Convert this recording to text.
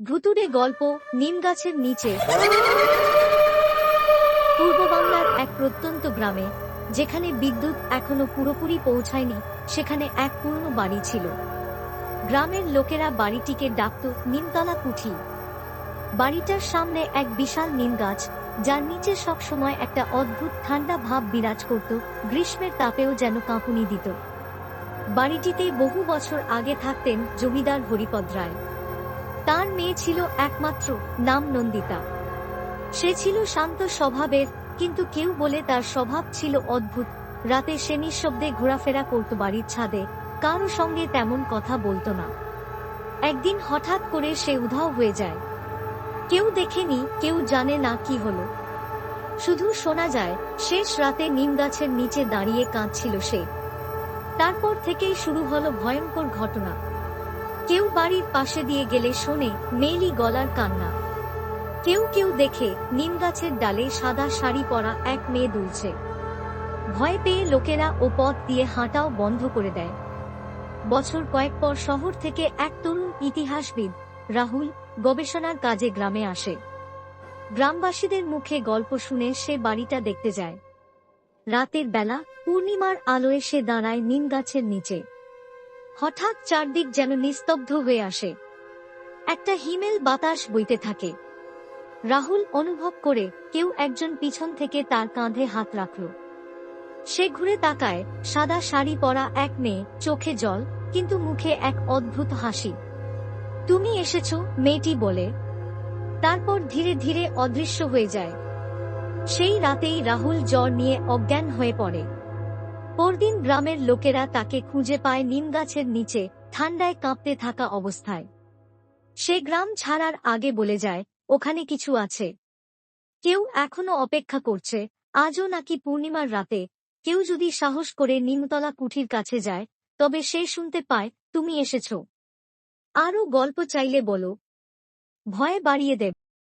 ভুতুরে গল্প নিম গাছের নিচে। পূর্ব বাংলার এক প্রত্যন্ত গ্রামে, যেখানে বিদ্যুৎ এখনও পুরোপুরি পৌঁছায়নি, সেখানে এক পুরনো বাড়ি ছিল। গ্রামের লোকেরা বাড়িটিকে ডাকত নিমতলা কুঠি। বাড়িটার সামনে এক বিশাল নিম গাছ, যার নিচে সবসময় একটা অদ্ভুত ঠান্ডা ভাব বিরাজ করত, গ্রীষ্মের তাপেও যেন কাঁপুনি দিত। বাড়িটিতে বহু বছর আগে থাকতেন জমিদার হরিপদ রায়। তার মেয়ে ছিল একমাত্র, নাম নন্দিতা। সে ছিল শান্ত স্বভাবের, কিন্তু কেউ বলে তার স্বভাব ছিল অদ্ভুত। রাতে সে নিঃশব্দে ঘোরাফেরা করত বাড়ির ছাদে, কারও সঙ্গে তেমন কথা বলতো না। একদিন হঠাৎ করে সে উধাও হয়ে যায়। কেউ দেখেনি, কেউ জানে না কি হলো। শুধু শোনা যায়, শেষ রাতে নিম গাছের নিচে দাঁড়িয়ে কাঁদছিল সে। তারপর থেকেই শুরু হলো ভয়ঙ্কর ঘটনা। কেউ বাড়ির পাশে দিয়ে গেলে শোনে মেলি গলার কান্না। কেউ কেউ দেখে নিম গাছের ডালে সাদা শাড়ি পরা এক মেয়ে দুলছে। ভয় পেয়ে লোকেরা ও পথ দিয়ে হাঁটাও বন্ধ করে দেয়। বছর কয়েক পর শহর থেকে এক তরুণ ইতিহাসবিদ, রাহুল, গবেষণার কাজে গ্রামে আসে। গ্রামবাসীদের মুখে গল্প শুনে সে বাড়িটা দেখতে যায়। রাতের বেলা পূর্ণিমার আলোয় সে দাঁড়ায় নিম গাছের নিচে। হঠাৎ চারদিক যেন নিস্তব্ধ হয়ে আসে। একটা হিমেল বাতাস বইতে থাকে। রাহুল অনুভব করে কেউ একজন পিছন থেকে তার কাঁধে হাত রাখল। সে ঘুরে তাকায়, সাদা শাড়ি পরা এক মেয়ে, চোখে জল, কিন্তু মুখে এক অদ্ভুত হাসি। তুমি এসেছ? মেয়েটি বলে। তারপর ধীরে ধীরে অদৃশ্য হয়ে যায়। সেই রাতেই রাহুল জ্বর নিয়ে অজ্ঞান হয়ে পড়ে। পরদিন গ্রামের লোকেরা তাকে খুঁজে পায় নিম গাছের নিচে, ঠান্ডায় কাঁপতে থাকা অবস্থায়। সে গ্রাম ছাড়ার আগে বলে যায়, ওখানে কিছু আছে। কেউ এখনও অপেক্ষা করছে, আজও নাকি পূর্ণিমার রাতে। কেউ যদি সাহস করে নিমতলা কুঠির কাছে যায়, তবে সে শুনতে পায়, তুমি এসেছ। আরও গল্প চাইলে বলো। ভয়ে বাড়িয়ে দেব।